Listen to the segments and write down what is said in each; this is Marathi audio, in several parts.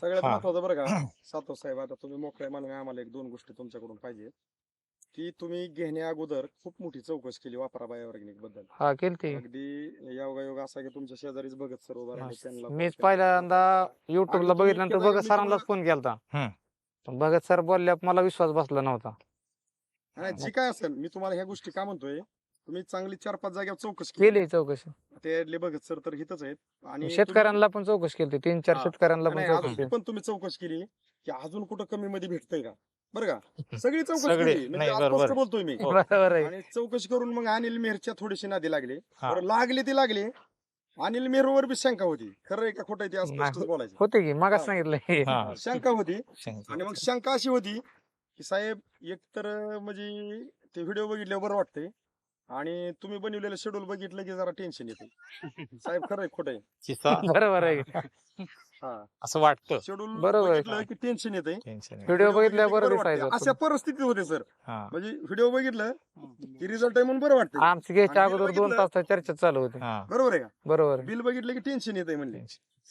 सगळ्यात हा. महत्वाचं बरं का सातो साहेब आता तुम्ही मोकळ्या मानून आम्हाला एक दोन गोष्टी तुमच्याकडून पाहिजे. की तुम्ही घेण्या अगोदर खूप मोठी चौकशी केली वापरा बायोऑर्गॅनिकबद्दल. हा केलती. अगदी योगायोग असा की तुमच्या शेजारीच बघत सर उभा राहिले त्यांना मीच phone पहिल्यांदा युट्यूबला आणि तुम्ही बघितल्यानंतर केलं भगत मी सरांनाच फोन केलता. हम्म. पण भगत सर बोलल्या मला विश्वास बसला नव्हता. नाही, जी काय असेल मी तुम्हाला ह्या गोष्टी का म्हणतोय तुम्ही चांगली चार पाच जागेवर चौकशी केली केली चौकशी त्यातले बघत सर तर हितच आहेत आणि शेतकऱ्यांना पण चौकशी केली तीन चार हा. शेतकऱ्यांना पण नाही, चौकशी अजून पण तुम्ही चौकशी केली की अजून कुठं कमी मध्ये भेटतंय का बरं का सगळी चौकशी सगळी. केली म्हणजे नाही, बरोबर. बोलतोय मी हो. बरोबर आहे आणि चौकशी करून मग अनिल मेहरच्या थोडीशी नादी लागली हा. बरं, लागली ती लागली अनिल मेहरवर बी शंका होती खरं आहे का खोटं आहे ते आज नाही. स्पष्टच बोलायचं होते की मागास हा. सांगितलंय हा. शंका होती. आणि मग शंका अशी होती की साहेब एक तर म्हणजे ते व्हिडिओ बघितल्यावर बरं वाटतंय आणि तुम्ही बनवलेलं शेड्यूल बघितलं की जरा टेन्शन येते साहेब खरं आहे खोटं आहे. बरोबर आहे. असं वाटतं. शेड्यूल बरोबर आहे. बघितलं की टेन्शन येते टेन्शन. व्हिडिओ बघितल्यावर बरं. दिसायचं अशा परिस्थितीत होते सर हा. म्हणजे व्हिडिओ बघितलं की रिझल्ट आहे म्हणून बरं वाटतं आमची घ्यायच्या आणि अगोदर बघितलं- दोन तास चर्चा चालू होती. हा. बरोबर आहे का? बरोबर आहे. बिल बघितलं की टेन्शन येते म्हणले.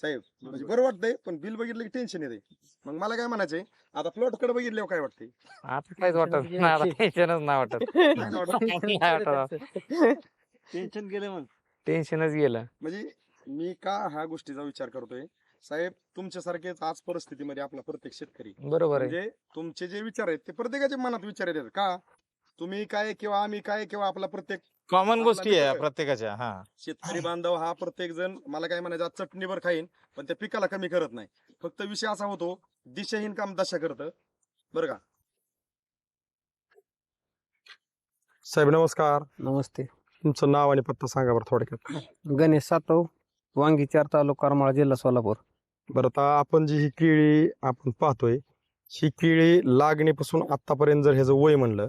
साहेब म्हणजे बरं वाटतंय पण बिल बघितलं की टेन्शन येते मग मला काय म्हणायचंय आता प्लॉटकडे बघितल्यावर काय वाटतंय? आता काहीच वाटत नाही. आता टेन्शनच नाही वाटत. नाही वाटत. टेन्शन गेले मग टेन्शनच गेलं. म्हणजे मी का ह्या गोष्टीचा विचार करतोय साहेब तुमच्यासारखेच आज परिस्थितीमध्ये आपला प्रत्येक शेतकरी. बरोबर आहे. म्हणजे तुमचे जे विचार आहेत ते प्रत्येकाच्या मनात विचार येतात का? तुम्ही काय किंवा आम्ही काय किंवा आपला प्रत्येक कॉमन गोष्टी आहे. प्रत्येकाच्या हा. शेतकरी बांधव हा प्रत्येक जण मला काय म्हणायचं आज चटणीवर खाईन पण त्या पिकाला कमी करत नाही. फक्त विषय असा होतो दिशाहीन काम दशा करत. बरं का? साहेब नमस्कार. नमस्ते. तुमचं नाव आणि पत्ता सांगा बरं थोडक्यात. गणेश सातव वांगी चार तालुका करमाळा जिल्हा सोलापूर. बरं आता आपण जी ही केळी आपण पाहतोय ही केळी लागणीपासून आतापर्यंत जर ह्याचं वय म्हणलं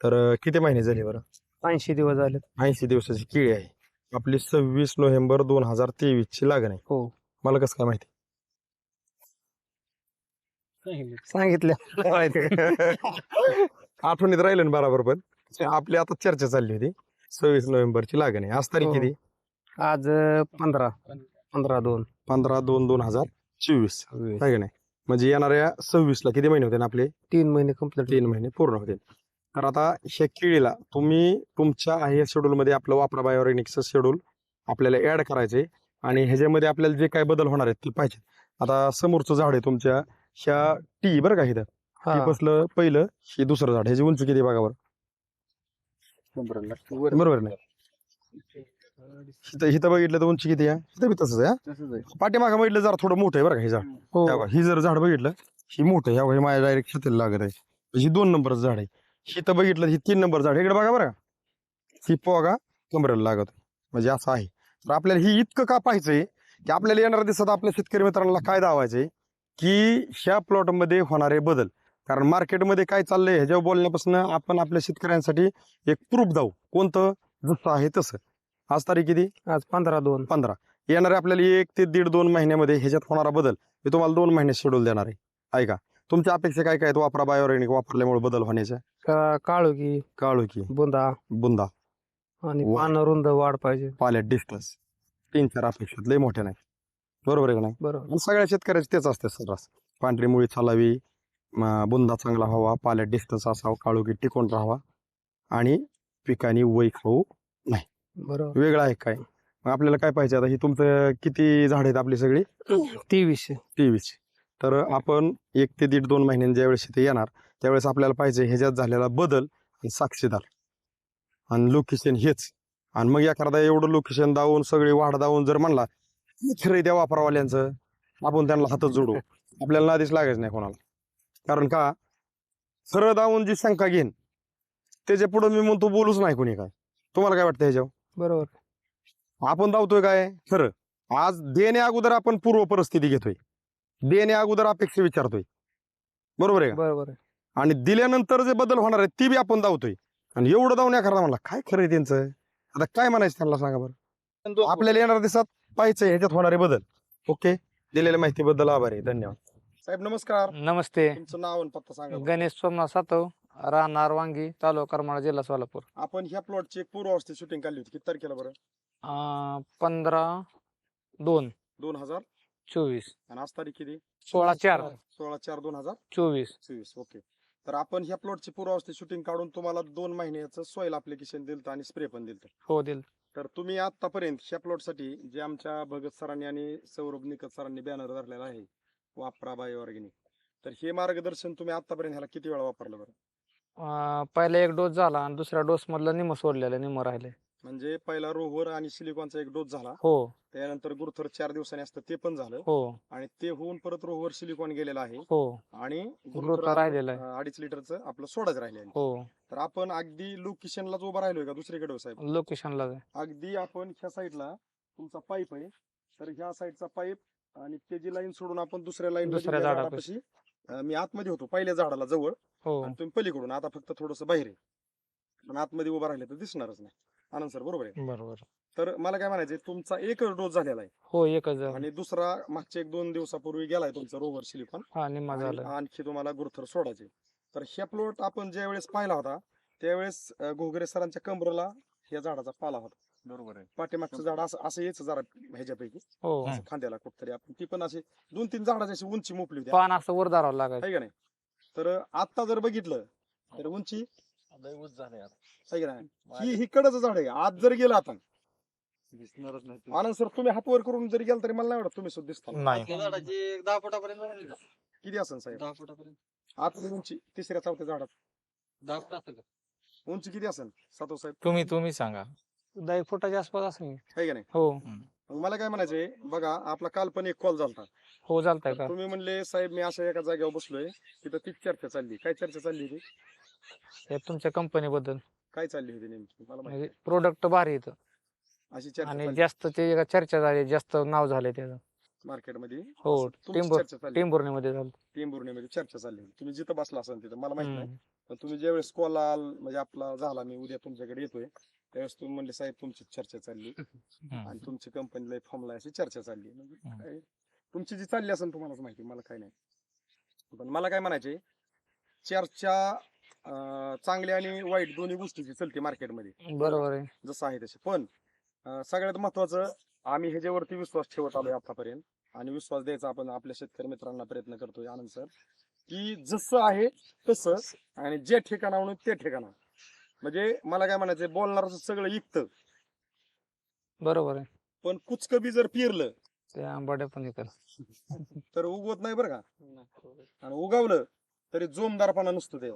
तर किती महिने झाले बरं? ऐंशी दिवस झाले. ऐंशी दिवसाची केळी आहे. आपली सव्वीस नोव्हेंबर दोन हजार तेवीस ची लागण आहे. हो. मला कसं काय माहिती? सांगितलं. आठवणीत राहिलं ना बरोबर पण आपली आता चर्चा चालली होती. सव्वीस नोव्हेंबरची लागण आहे. आज तारीख हो. किती? आज पंधरा. पंधरा दोन. पंधरा दोन दोन हजार चोवीस. आहे का नाही? म्हणजे येणाऱ्या सव्वीस ला किती महिने होते ना आपले? तीन महिने कंप्लीट तीन महिने पूर्ण होतील तर आता ह्या केळीला तुम्ही तुमच्या ह्या शेड्यूल मध्ये आपलं वापरा बायोरेनिक्सचं शेड्यूल आपल्याला ऍड करायचंय. आणि ह्याच्यामध्ये आपल्याला जे काय बदल होणार आहेत ते पाहिजे आता समोरचं झाड आहे तुमच्या ह्या टी बरं का इथं? बसलं पहिलं हे दुसरं झाड. ह्याची उंची किती बघा बरं? बरोबर नाही इथं बघितलं तर उंची किती आहे? इथं बी तसंच आहे हा. पाठीमागं बघितलं जरा थोडं मोठं आहे बरं का हे झाड. हो. त्या बघा, ही जर झाड बघितलं ही मोठं आहे. हे माझ्या डायरेक्ट शेतीला लागत आहे. ही दोन नंबरचं झाड आहे. ही तर बघितलं ही तीन नंबर झाड आहे. इकडे बघा बरं का. ही पोगा कमरेला लागत आहे. म्हणजे असं आहे. तर आपल्याला ही इतकं का पाहायचंय की आपल्याला येणाऱ्या दिवसात आपल्या शेतकरी मित्रांना काय दावायचंय की ह्या प्लॉटमध्ये होणारे बदल. कारण मार्केटमध्ये काय चाललंय? ह्याच्यावर बोलण्यापासून आपण आपल्या शेतकऱ्यांसाठी एक प्रूफ दाऊ. कोणतं? जसं आहे तसं. आज तारीख किती? आज पंधरा दोन. पंधरा. येणारे आपल्याला एक ते दीड दोन महिन्यामध्ये ह्याच्यात होणारा बदल मी तुम्हाला दोन महिने शेड्यूल देणार आहे. ऐका तुमच्या अपेक्षा काय काय आहेत वापरा बायोरेनिक वापरल्यामुळे बदल होण्याच्या का- काळुकी काळुकी बुंदा. बुंदा. आणि वा. पानं रुंद वाढ पाहिजे. पाल्यात डिस्टन्स तीन चार अपेक्षित लय मोठे नाही. बरोबर आहे का नाही? बरोबर. आणि सगळ्या शेतकऱ्याचे तेच असते सर्रास पांढरी मुळी चालावी म, बुंदा चांगला व्हावा पाल्यात डिस्टन्स असावा काळुकी टिकून राहावा. आणि पिकानी वय खाऊ बरोबर. वेगळा आहे काय? मग आपल्याला काय पाहिजे? आता ही तुमचं किती झाड आहेत आपली सगळी? तेवीसशे तेवीस. तर आपण एक ते दीड दोन महिन्यांनी ज्यावेळेस इथे येणार त्यावेळेस आपल्याला पाहिजे ह्याच्यात झालेला बदल आणि साक्षीदार. आणि लोकेशन हेच. आणि मग एखादा एवढं लोकेशन दावून सगळी वाढ दावून जर म्हणला "हे खरं त्या वापरावाल्यांचं. आपण त्यांना हातच जोडू. आपल्याला नादीच लागायचं नाही कोणाला. कारण का? खरं दावून जी शंका घेईन त्याच्या पुढे मी म्हणतो बोलूच नाही कोणी काय. तुम्हाला काय वाटतं ह्याच्यावर? बरोबर. आपण धावतोय काय? खरं. आज देण्या अगोदर आपण पूर्व परिस्थिती घेतोय. देण्या अगोदर अपेक्षा विचारतोय. बरोबर आहे का? बरोबर आहे. आणि दिल्यानंतर जे बदल होणार आहेत ती बी आपण धावतोय. आणि एवढं धावण्या करा म्हणला काय खरं आहे त्यांचं? आता काय म्हणायचं त्यांना सांगा बरं. आपल्याला येणाऱ्या दिवसात पाहिजे ह्याच्यात होणारे बदल. ओके? दिलेल्या माहितीबद्दल आभार आहे. धन्यवाद. साहेब नमस्कार. नमस्ते. तुमचं नाव आणि पत्ता सांगा बरं. गणेश सोमनाथ सातव. राहणार वांगी तालुका करमाळा जिल्हा सोलापूर. आपण ह्या प्लॉटची एक पूर्वावस्थेत शूटिंग काढली होती. किती तारखेला बरं? अं, पंधरा दोन. दोन हजार? चोवीस. आणि आज तारीख किती? सोळा चार. सोळा चार दोन हजार? चोवीस. चोवीस ओके. तर आपण ह्या प्लॉटची पूर्वावस्थेत शूटिंग काढून तुम्हाला दोन महिन्याचं सॉईल अप्लिकेशन दिलं आणि स्प्रे पण दिलं हो दिल तर तुम्ही आतापर्यंत ह्या प्लॉटसाठी जे आमच्या भगत सरांनी आणि सौरभ निकत सरांनी बॅनर धरलेला आहे वापरा बाय ऑर्गॅनिक. तर हे मार्गदर्शन तुम्ही आतापर्यंत ह्याला किती वेळा वापरलं बरं? अं, पहिला एक डोस झाला आणि दुसऱ्या डोस मधलं निम सोडलेलं निम राहिले म्हणजे पहिला रोहर आणि सिलिकॉनचा एक डोस झाला. हो. त्यानंतर गुरुथर चार दिवसांनी असतं ते पण झालं. हो. आणि ते होऊन परत रोहर सिलिकॉन गेलेला आहे. हो. आणि गुरुथर राहिलेलं आहे. अं, अडीच लिटरचं आपलं सोडाच राहिले हो. तर आपण अगदी लोकेशनलाच उभा राहिलोय का दुसरीकडे हो साहेब? लोकेशनला अगदी आपण ह्या साईडला तुमचा पाईप आहे. तर ह्या साईडचा पाईप आणि त्याची लाईन सोडून आपण दुसऱ्या लाईन दुसऱ्या झाडापाशी. मी आतमध्ये होतो पहिल्या झाडाला जवळ. हो. आणि तुम्ही पलीकडून आता फक्त थोडस बाहेर आहे पण आतमध्ये उभा राहिले तर दिसणारच नाही. आनंद सर बरोबर आहे. बरोबर. तर मला काय म्हणायचं तुमचा एकच डोस झालेला आहे. हो एकच झालं. आणि दुसरा मागच्या एक दोन दिवसापूर्वी गेलाय तुमचा रोवर सिलिकॉन. हा निम्मा आणि झालं. आणखी तुम्हाला गुरुथर सोडायचे तर ह्या प्लॉट आपण ज्या वेळेस पाहिला होता त्यावेळेस अं, घोगरे सरांच्या कमरेला ह्या झाडाचा पाला होता. बरोबर आहे. पाठीमागचं झाड असं असं यायचं जरा ह्याच्यापैकी. हो. असं खांद्याला कुठतरी आपण. ती पण अशी दोन तीन झाडाची अशी उंची मोपली होती. पान असं वर धरावं लागायचं. आहे का नाही? तर आता जर बघितलं तर उंची लय झाले आता. आहे का नाही? ही हिकडच झाड आहे. आज जर गेला आता दिसणारच नाही ते. आनंद सर तुम्ही हात वर करून जरी गेला तरी मला नाही वाटत तुम्ही सुद्धा दिसता. नाही. आपल्या झाडाची एक दहा फुटापर्यंत का? किती असेल साहेब? दहा फुटापर्यंत. आतली उंची तिसऱ्या चौथ्या झाडात. दहा फुट असेल का? उंची किती असेल? सातो साहेब? तुम्ही तुम्ही सांगा. दहा एक फुटाच्या आसपास असेल. आहे का नाही? हो. मग मला काय म्हणायचंय बघा आपला काल पण एक कॉल झाला हो चालतंय का? तुम्ही म्हणले साहेब मी अशा एका जागेवर बसलोय तिथं तीच चर्चा चालली. काय चर्चा चालली होती? हे तुमच्या कंपनी बद्दल. काय चालली होती नेमकी? मला माहिती म्हणजे प्रोडक्ट भारी येतं अशी चर्चा आणि जास्त ते एक चर्चा झाली जास्त नाव झाले त्याचं. मार्केटमध्ये? हो टेंबूर चर्चा चालली. टेंभुर्णीमध्ये झालं. टेंभुर्णीमध्ये चर्चा चालली होती. तुम्ही जिथं बसला असाल तिथं मला माहीत नाही. हम्म. पण तुम्ही ज्यावेळेस कॉल आल म्हणजे आपला झाला मी उद्या तुमच्याकडे येतोय. त्यावेळेस तुम्ही म्हणले साहेब तुमची चर्चा चालली. आणि तुमची कंपनीला फॉर्मला अशी चर्चा चालली. म्हणजे. काय, तुमची जी चालली असेल तुम्हालाच माहिती मला काय नाही. पण मला काय म्हणायचे चर्चा अं, चांगल्या आणि वाईट दोन्ही गोष्टीची चलते मार्केटमध्ये. बरोबर आहे. जसं आहे तसे. पण सगळ्यात महत्वाचं आम्ही ह्याच्यावरती विश्वास ठेवत आलोय आतापर्यंत. आणि विश्वास द्यायचा आपण आपल्या शेतकरी मित्रांना प्रयत्न करतोय आनंद सर की जसं आहे तसं आणि जे ठिकाणावरून ते ठिकाणा म्हणजे मला काय म्हणायचं बोलणारच सगळं इकतं. बरोबर आहे. पण कुचक बी जर पिरलं ते आंबाड्या पण हे कर तर उगवत नाही बरं का. आणि उगवलं तरी जोमदारपणा नसतो ते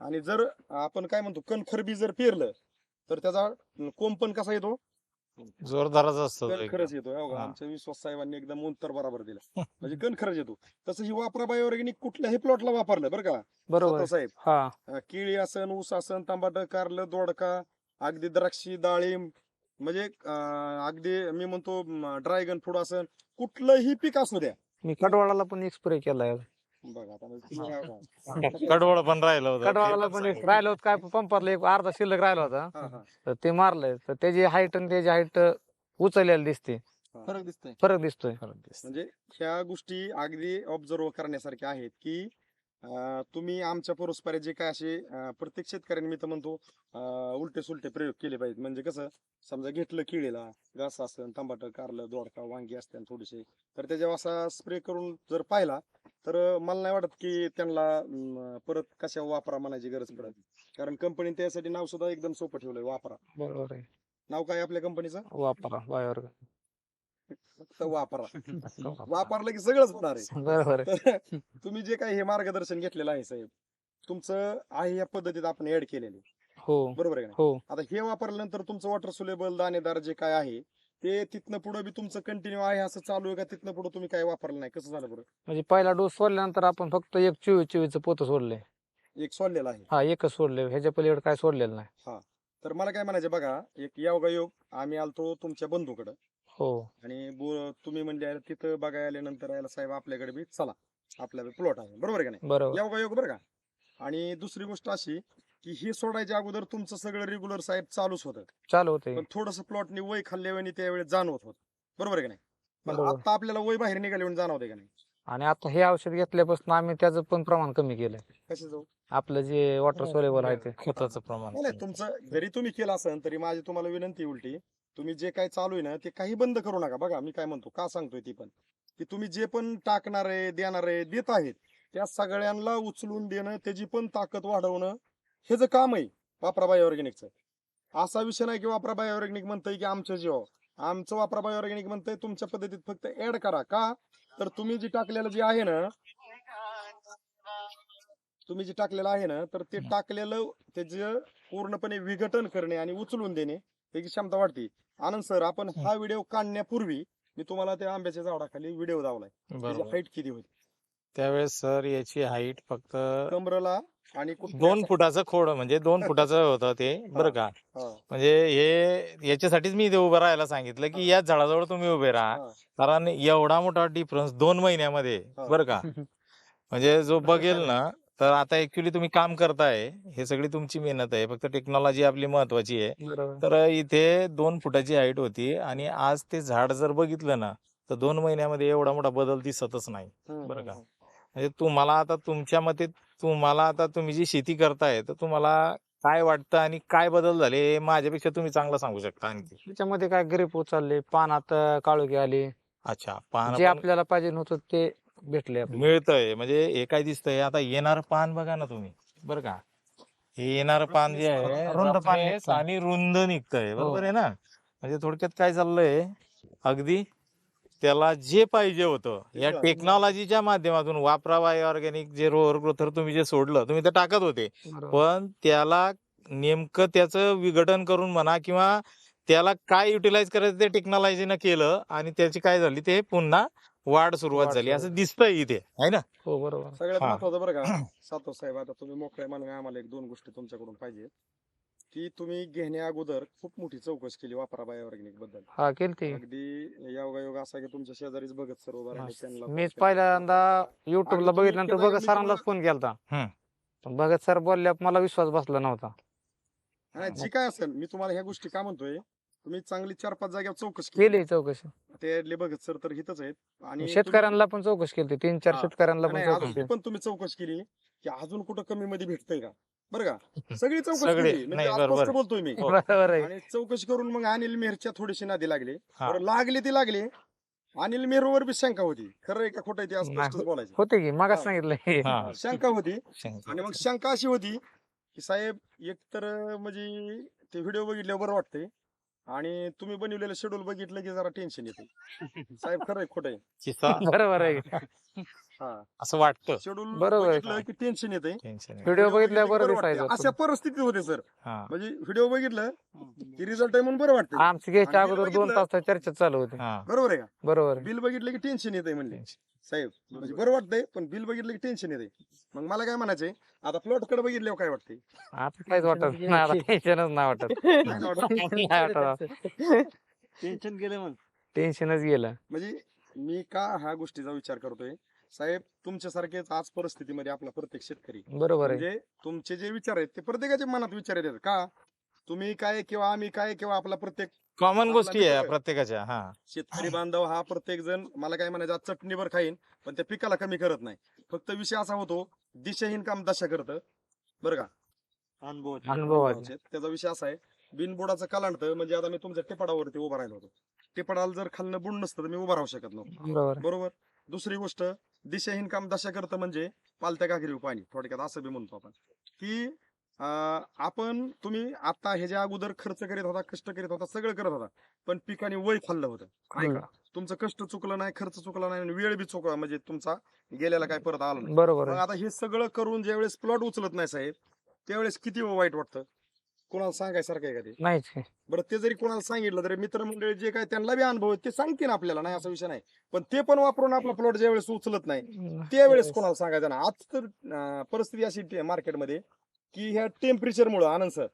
आणि जर आपण काय म्हणतो कणखर बी जर पेरलं तर त्याचा कोंपण कसा येतो? जोरदारच असतो तो कणखरच येतो हो का? हा. आमच्या विश्वास साहेबांनी एकदम उत्तर बरोबर दिलं. म्हणजे कणखरच येतो. तसं ही वापरा बायोऑर्गॅनिक कुठल्याही प्लॉटला वापरलं बरं का? बरोबर. स्वतः. साहेब. हा. अं, केळी असन ऊस असन तांबाट कारलं दोडका अगदी द्राक्षी डाळिंब म्हणजे अं, अगदी मी म्हणतो ड्रॅगन फ्रूट असन कुठलंही पीक असू द्या. मी कडवाळाला पण एक स्प्रे केलाय. म्हणजे. कडवळ पण राहिलं होतं. कडवाळाला पण एक राहिलं होतं. काय पंपातलं एक अर्धा शिल्लक राहिला होता. तर ते मारलंय. तर त्याची हाईट आणि त्याची हाईट उचललेली दिसते. फरक दिसतोय. फरक दिसतोय. म्हणजे ह्या गोष्टी अगदी ऑब्झर्व करण्यासारख्या आहेत की तुम्ही आमच्या परस्पर जे काय असे प्रत्येक शेतकऱ्यांनी मी तर म्हणतो उलटे सुलटे प्रयोग केले पाहिजेत. म्हणजे कसं समजा घेतलं किळीला घास असेल टमाटर कारलं दोडका वांगी असतील थोडेसे. तर त्याच्यावर असा स्प्रे करून जर पाहिला तर मला नाही वाटत की त्यांना परत कशा वापरा म्हणायची गरज पडत. कारण कंपनी त्यासाठी नाव सुद्धा एकदम सोपं ठेवलंय वापरा. बरोबर नाव काय आपल्या कंपनीचं वापरा फक्त वापरा. वापरलं की सगळंच होणार आहे. बरोबर आहे. तर तुम्ही जे काही हे मार्गदर्शन घेतलेलं आहे साहेब तुमचं आहे या पद्धतीत आपण ऍड केलेले हो. बरोबर आहे का नाही? हो. आता हे वापरल्यानंतर तुमचं वॉटर सुलेबल दाणेदार जे काय आहे ते तिथनं पुढे बी तुमचं कंटिन्यू आहे असं चालू आहे का? तिथनं पुढे तुम्ही काय वापरलं नाही? कसं झालं बरं? म्हणजे पहिला डोस सोडल्यानंतर आपण फक्त एक चोवीस चोवीसचं पोतं सोडलंय. एक सोडलेलं आहे. हा एकच सोडले ह्याच्या पलीकडे काय सोडलेलं नाही. तर मला काय म्हणायचं बघा एक योगायोग आम्ही आलतो तुमच्या बंधूकडं. हो. आणि बो- तुम्ही म्हणजे यायला तिथं बघायला आल्यानंतर यायला साहेब आपल्याकडे बी चला. आपल्याला प्लॉट आहे. बरोबर आहे का नाही? बरोबर. योगायोग बरं का? आणि दुसरी गोष्ट अशी की हे सोडायच्या अगोदर तुमचं सगळं रेग्युलर साहेब चालूच होतं. चालू होते. पण थोडस प्लॉटनी वय खाल्ल्यावानी त्यावेळेस जाणवत होत. बरोबर आहे का नाही? पण बरोबर. आता आपल्याला वय बाहेर निघाल्यावर जाणवते का नाही? आणि आता हे औषध घेतल्यापासून आम्ही त्याचं पण प्रमाण कमी केलंय. कसे जाऊ आपलं जे वॉटर सोलेबल आहे ते. खताचं प्रमाण. नाही नाही, तुमचं जरी तुम्ही केलं असेल तरी माझी तुम्हाला विनंती आहे उलटी. तुम्ही जे काय चालू आहे ना ते काही बंद करू नका. बघा मी काय म्हणतो का सांगतोय ती पण. की तुम्ही जे पण टाकणार आहे देणार आहे देत आहेत त्या सगळ्यांना उचलून देणं त्याची पण ताकद वाढवणं हे जे काम आहे वापराबाई ऑर्गॅनिकचं. असा विषय नाही की वापराबाई ऑर्गॅनिक म्हणतंय की आमचं जीव. आमचं वापराबाई ऑर्गॅनिक म्हणतंय तुमच्या पद्धतीत फक्त ऍड करा. का? तर तुम्ही जे टाकलेलं जे आहे ना तुम्ही जे टाकलेलं आहे ना तर ते टाकलेलं त्याचं पूर्णपणे विघटन करणे आणि उचलून देणे. त्याची क्षमता वाढते. आनंद सर आपण हा. व्हिडिओ काढण्यापूर्वी मी तुम्हाला त्या आंब्याच्या झाडाखाली व्हिडिओ दावलाय त्याची हाईट किती होती? त्यावेळेस सर याची हाईट फक्त कमरला आणि दोन फुटाचं खोड म्हणजे दोन फुटाचं होतं ते बरं का? म्हणजे हे याच्यासाठीच मी इथे उभं राहायला सांगितलं की या झाडाजवळ तुम्ही उभे राहा. कारण एवढा मोठा डिफरन्स दोन महिन्यामध्ये. बरं का? म्हणजे जो बघेल ना तर आता ऍक्च्युली तुम्ही काम करताय हे सगळी तुमची मेहनत आहे फक्त टेक्नॉलॉजी आपली महत्वाची आहे. बरोबर. तर इथे दोन फुटाची हाईट होती आणि आज ते झाड जर बघितलं ना तर दोन महिन्यामध्ये एवढा मोठा बदल दिसतच नाही. बरं का? म्हणजे तुम्हाला आता तुमच्या मते तुम्हाला आता तुम्ही जी शेती करताय तर तुम्हाला काय वाटतं आणि काय बदल झाले हे माझ्यापेक्षा तुम्ही चांगलं सांगू शकता आणखी. त्याच्यामध्ये काय ग्रीप उचलले पानात काळोखी आली. अच्छा पान जे आपल्याला पाहिजे नव्हतं ते भेटले आपल्याला. मिळतंय म्हणजे हे काय दिसतंय आता येणार पान बघा ना तुम्ही बरं का हे येणार पान जे आहे रुंद पान रफनेस निघतंय. आणि रुंद निघतंय हो. बरोबर आहे ना म्हणजे थोडक्यात काय चाललंय अगदी त्याला जे पाहिजे होतं या. टेक्नॉलॉजीच्या माध्यमातून वापरावा ऑर्गॅनिक जे रोअर ग्रोथर तुम्ही जे सोडलं तुम्ही ते टाकत होते बरोबर. पण त्याला नेमकं त्याचं विघटन करून म्हणा किंवा त्याला काय युटिलाइज करायचं ते टेक्नॉलॉजीनं केलं आणि त्याची काय झाली ते पुन्हा वाढ सुरुवात वाढ झाली. असं दिसतंय इथे. आहे ना? हो बरोबर. सगळ्यात हा. महत्वाचं बरं का सातो साहेब आता तुम्ही मोकळे मानून आम्हाला एक दोन गोष्टी तुमच्याकडून पाहिजे. की तुम्ही घेण्या अगोदर खूप मोठी चौकशी केली वापराबाई ऑर्गॅनिकबद्दल हा केलती अगदी योगायोग असा की तुमच्या शेजारीच बघत सर उभा राहिले त्यांना मीच phone केला. पहिल्यांदा युट्यूबला तुम्ही बघितल्यानंतर भगत मी सरांनाच फोन केलता. हम्म. पण भगत सर बोलल्या मला विश्वास बसला नव्हता. नाही जी काय असेल मी तुम्हाला ह्या गोष्टी का म्हणतोय तुम्ही चांगली चार पाच जागेवर चौकशी केली. केली चौकशी. त्यातले बघत सर तर हितच आहेत. आणि शेतकऱ्यांना पण चौकशी केली तीन चार हा. शेतकऱ्यांना पण नाही, चौकशी अजून केली. पण तुम्ही चौकशी केली की अजून कुठं कमी मध्ये भेटतंय का? बरं का? सगळी चौकशी सगळी. केली. म्हणजे नाही, बरोबर. बोलतोय मी. बरोबर आहे. आणि चौकशी करून मग अनिल मेहरच्या थोडीशी नादी लागली. हा. बरं लागले ती लागले. अनिल मेहरवर बी शंका होती. खरं आहे का खोटं आहे ते आज नाही. स्पष्टच बोलायचं. होते की मागास हा. सांगितलं हा. शंका होती. आणि मग शंका अशी होती की साहेब एक तर म्हणजे ते व्हिडिओ बघितल्यावर बरं वाटतंय. आणि तुम्ही बनवलेलं शेड्यूल बघितलं की जरा टेन्शन येते. साहेब खरं आहे खोटं आहे. बरोबर आहे. असं वाटतं. शेड्यूल बरोबर आहे. बघितलं की टेन्शन येते टेन्शन आहे. व्हिडिओ बघितल्यावर बरं. दिसायचं अशा परिस्थितीत होते सर हा. म्हणजे व्हिडिओ बघितलं की रिझल्ट आहे म्हणून बरं वाटतं आमची घ्यायच्या आणि अगोदर दोन बघितलं- तास चर्चा चालू होती. हा. बरोबर आहे का? बरोबर आहे. बिल बघितलं की टेन्शन येते म्हणले. टेन्शन. साहेब म्हणजे बरं वाटतंय पण बिल बघितलं की टेन्शन येते मग मला काय म्हणायचंय आता प्लॉटकडे बघितल्यावर काय वाटतंय? आता काहीच वाटत नाही. आता टेन्शनच नाही वाटत. नाही वाटत. टेन्शन गेलं मग टेन्शनच गेलं. म्हणजे मी का ह्या गोष्टीचा विचार करतोय? साहेब तुमच्यासारखेच आज परिस्थितीमध्ये आपला प्रत्येक शेतकरी. बरोबर आहे. म्हणजे तुमचे जे विचार आहेत ते प्रत्येकाच्या मनात विचार येतात. का? तुम्ही काय किंवा आम्ही काय किंवा आपला प्रत्येक कॉमन गोष्टी आहे प्रत्येकाच्या हा. शेतकरी बांधव हा प्रत्येक जण मला काय म्हणायचं आज चटणीवर खाईन पण त्या पिकाला कमी करत नाही. फक्त विषय असा होतो दिशाहीन काम दशा करतं. बरं का? अनुभव. म्हणजे त्याचा विषय असा आहे बिनबुडाचं कलांट म्हणजे आता मी तुमच्या टिपाडावरती उभा राहिलो होतो. टिपाडाला जर खाल्लं बुड नसतं तर मी उभा राहू शकत नव्हतो. बरोबर? दुसरी गोष्ट दिशाहीन काम दशा करतं म्हणजे पालत्या घागरी पाणी थोडक्यात असं बी म्हणतो आपण. की आपण तुम्ही आता ह्याच्या अगोदर खर्च करीत होता कष्ट करीत होता सगळं करत होता पण पिकाने वय खाल्लं होतं. ऐका. तुमचं कष्ट चुकलं नाही खर्च चुकला नाही आणि वेळ बी चुकला म्हणजे तुमचा गेलेला काय परत आला नाही. बरोबर आता हे सगळं करून ज्यावेळेस प्लॉट उचलत नाही साहेब त्यावेळेस किती वाईट वाटतं? कोणाला सांगायसारखं आहे का ते? नाहीच की. बरं ते जरी कोणाला सांगितलं तरी मित्रमंडळी जे काय त्यांना बी अनुभव आहे ते सांगतील आपल्याला नाही असा विषय नाही. पण ते पण वापरून आपला प्लॉट ज्यावेळेस उचलत नाही त्यावेळेस कोणाला सांगायचं ना आज तर अं, परिस्थिती अशी मार्केटमध्ये की ह्या टेम्परेचर मुळे आनंद सर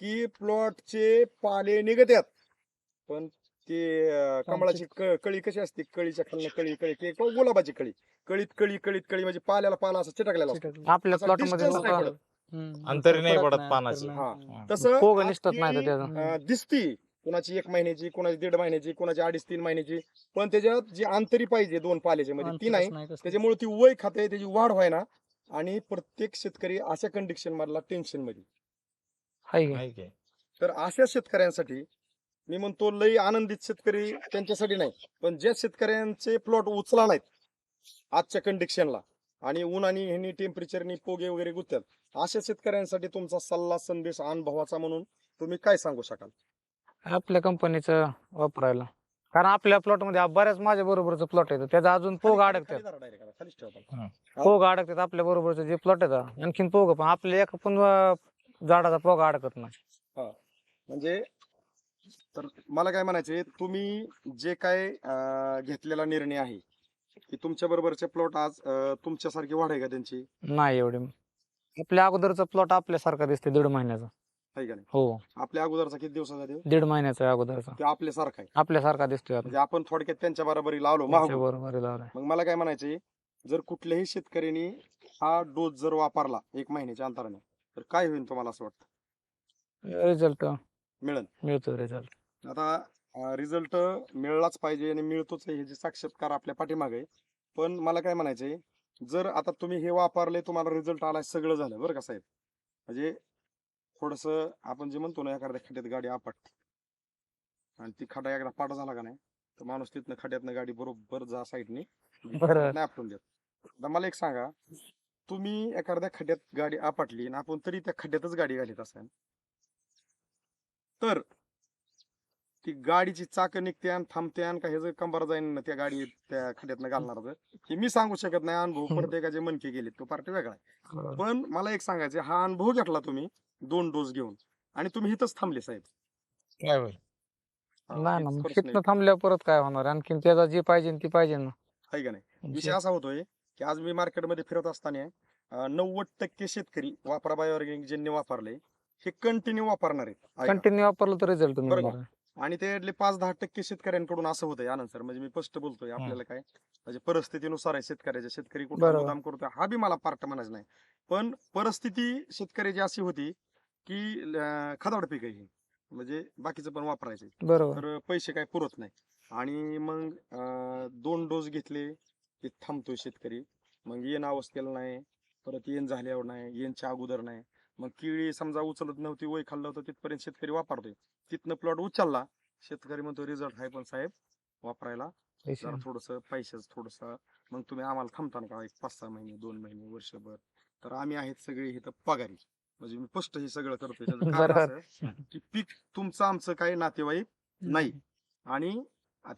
की प्लॉटचे पाले निघत आहेत. पण ते अं, कमळाची क- कळी कशी असते? कळीच्या खालनं कळी कळी किंवा गुलाबाची कळी. कळीत कळी कळीत कळी म्हणजे पाल्याला पाला असं चिटकलेला असतो. आपल्या प्लॉटमध्ये distance नाही लोकं- पडत. अंतरी नाही पडत पानाची. हा. तसं पोग आज निसटत नाही तर ती, त्याचं. अं, दिसती कुणाची एक महिन्याची कुणाची दीड महिन्याची कुणाची अडीच तीन महिन्याची. पण त्याच्यात जी अंतरी पाहिजे दोन पाल्याच्या मध्ये ती नाही. त्याच्यामुळे ती वय खाते त्याची वाढ व्हायना. आणि प्रत्येक शेतकरी अशा कंडिशन मधला टेन्शनमध्ये हाय की. आहे की. तर अशा शेतकऱ्यांसाठी मी म्हणतो लई आनंदित शेतकरी त्यांच्यासाठी नाही. पण ज्या शेतकऱ्यांचे प्लॉट उचला नाहीत आजच्या कंडिशनला आणि ऊन आणि ह्यांनी टेम्परेचरनी पोगे वगैरे गुत्तात. अशा शेतकऱ्यांसाठी तुमचा सल्ला संदेश अनुभवाचा म्हणून तुम्ही काय सांगू शकाल? आपल्या कंपनीचं वापरायला. कारण आपल्या प्लॉटमध्ये बऱ्याच माझ्या बरोबरच प्लॉट येतं त्याचा अजून पोग अडकतात. पोग अडकतात आपल्या बरोबरचं जे प्लॉट येतं आणखीन पोग पण. आपल्या एका पण झाडाचा पोग अडकत नाही. म्हणजे तर मला काय म्हणायचंय तुम्ही जे काय घेतलेला निर्णय आहे की तुमच्या बरोबरचे प्लॉट आज अं, तुमच्यासारखी वाढ आहे का त्यांची? नाही एवढे. आपल्या अगोदरचा प्लॉट आपल्यासारखा दिसते दीड महिन्याचा. आहे का नाही? हो. आपल्या अगोदरचा किती दिवसाचा देव दीड महिन्याचा अगोदरचा. ते आपल्यासारखा आहे. आपल्यासारखा दिसतोय म्हणजे आपण थोडक्यात त्यांच्या बरोबरी लावलो महाग बरोबर मग मला काय म्हणायचंय जर कुठल्याही शेतकऱ्यांनी हा डोस जर वापरला एक महिन्याच्या अंतराने तर काय होईल तुम्हाला असं वाटतं? रिझल्ट मिळेल. मिळतो रिझल्ट आता रिझल्ट मिळलाच पाहिजे आणि मिळतोच आहे, हे जे साक्षात्कार आपल्या पाठीमागे आहे. पण मला काय म्हणायचंय जर आता तुम्ही हे वापरले तुम्हाला रिझल्ट आलाय सगळं झालं बरं का साहेब म्हणजे थोडस आपण जे म्हणतो ना एखाद्या खड्ड्यात गाडी आपटते आणि ती खड्डा एकदा पाटा झाला का नाही तर माणूस तिथनं खड्ड्यातनं गाडी बरोबर जा साईडने बरं. नाही आपटून देत आता मला एक सांगा तुम्ही एखाद्या खड्ड्यात गाडी आपटली आणि आपण तरी त्या खड्ड्यातच गाडी घालीत असाल तर ती गाडीची चाक निघते आणि थांबते आणि का ह्याचं कंबर जाईन ना त्या गाडी त्या खड्ड्यातनं घालणार हे मी सांगू शकत नाही. अनुभव प्रत्येकाचे मनके गेले तो पार्टी वेगळा आहे. पण मला एक सांगायचं हा अनुभव घेतला तुम्ही दोन डोस घेऊन आणि तुम्ही इथंच थांबले साहेब. नाही ना हेच मग प्रश्न तिथनं थांबल्यावर परत काय होणार? आणखीन त्याचा जे पाहिजे ती पाहिजे ना. आहे का नाही? विषय असा होतोय की आज मी मार्केटमध्ये फिरत असताना अं, नव्वद टक्के शेतकरी वापरा बायोऑर्गॅनिक ज्यांनी वापरले हे कंटिन्यू वापरणार आहेत. ऐका. कंटिन्यू वापरलं तर रिझल्ट बरोबर. मिळणार. आणि त्यातले पाच दहा टक्के शेतकऱ्यांकडून असं होतंय आनंद सर. म्हणजे मी स्पष्ट बोलतोय आपल्याला काय म्हणजे परिस्थितीनुसार आहे शेतकऱ्याच्या शेतकरी बरोबर. मुद्दाम करतोय हा बी मला पार्ट म्हणायचं नाही. पण परिस्थिती शेतकऱ्याची अशी होती की अं, खदाड पीक आहे हे. म्हणजे बाकीचं पण वापरायचे. बरोबर. तर पैसे काय पुरत नाही. आणि मग अं, दोन डोस घेतले की थांबतोय शेतकरी. मग येण अवस्थेला नाही परत येण झाल्यावर नाही येणच्या अगोदर नाही. मग केळी समजा उचलत नव्हती वय खाल्लं होतं तिथपर्यंत शेतकरी वापरतोय. तिथनं प्लॉट उचलला. शेतकरी म्हणतो रिझल्ट आहे पण साहेब वापरायला. थोडस पैशाच थोडस. मग तुम्ही आम्हाला थांबता का? एक पाच सहा महिने दोन महिने वर्षभर. तर आम्ही आहेत सगळे इथं पगारी. म्हणजे मी स्पष्ट हे सगळं करतोय. की पीक तुमचं आमचं काही नातेवाईक नाही. आणि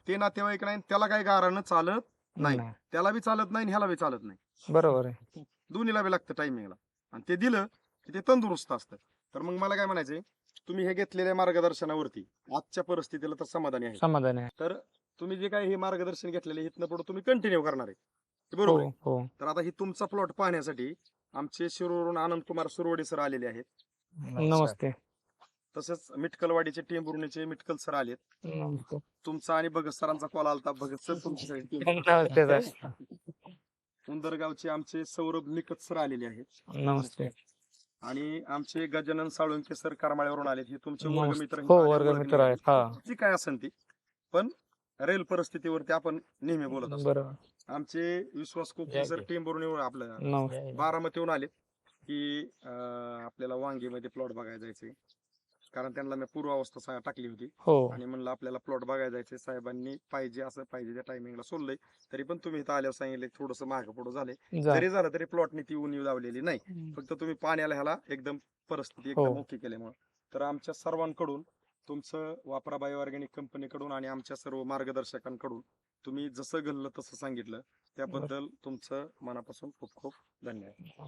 ते नातेवाईक नाही त्याला काही गारानं चालत नाही. त्याला बी चालत नाही ह्याला बी चालत नाही. बरोबर आहे. दोन्हीला बी लागतं टायमिंगला आणि ते दिलं की ते तंदुरुस्त असतं. तर मग मला काय म्हणायचंय? तुम्ही हे घेतलेल्या मार्गदर्शनावरती आजच्या परिस्थितीला तर समाधानी आहे. समाधान आहे. तर तुम्ही जे काही हे मार्गदर्शन घेतलेले इथनं पुढे तुम्ही कंटिन्यू करणार आहे. हे हो बरोबर आहे? हो. तर आता ही तुमचा प्लॉट पाहण्यासाठी आमचे शिरूरवरून आनंद कुमार सुरवडे सर आलेले आहेत. नमस्ते. तसेच मिटकलवाडीचे टेंभुर्णीचे मिटकल सर आलेत. नमस्ते. तुमचा आणि भगत सरांचा कॉल आलता. भगत सर तुमची सगळी team. नमस्ते सर. उंदरगावचे आमचे सौरभ निकत सर आलेले आहेत. नमस्ते. आणि आमचे गजानन साळुंके सर करमाळ्यावरून आलेत. हे तुमचे. वर्गमित्र हो वर्ग मित्र आहेत. हा. जी काय असेल ती. पण रेल परिस्थितीवरती आपण नेहमी बोलत असतो. आमचे विश्वास कोकणे सर. टेंभुर्णीवर आपल्या नमस्ते बारामतीहून आले की आपल्याला वांगीमध्ये प्लॉट बघायला जायचे कारण त्यांना मी पूर्वावस्था सा- टाकली होती. हो. आणि म्हणलं आपल्याला प्लॉट बघायला जायचे साहेबांनी पाहिजे असं पाहिजे त्या टायमिंगला सोडलंय. तरी पण तुम्ही इथं आल्यावर सांगितले थोडस मागं पुढं झाले जा. जरी झालं तरी प्लॉटनी ती उणीव लावलेली नाही. फक्त तुम्ही पाण्याला ह्याला एकदम परिस्थिती हो. एकदम ओके केल्यामुळे. तर आमच्या सर्वांकडून तुमचं वापरा बायो ऑर्गॅनिक कंपनीकडून आणि आमच्या सर्व मार्गदर्शकांकडून तुम्ही जसं घडलं तसं सांगितलं. त्याबद्दल तुमचं मनापासून खूप खूप धन्यवाद.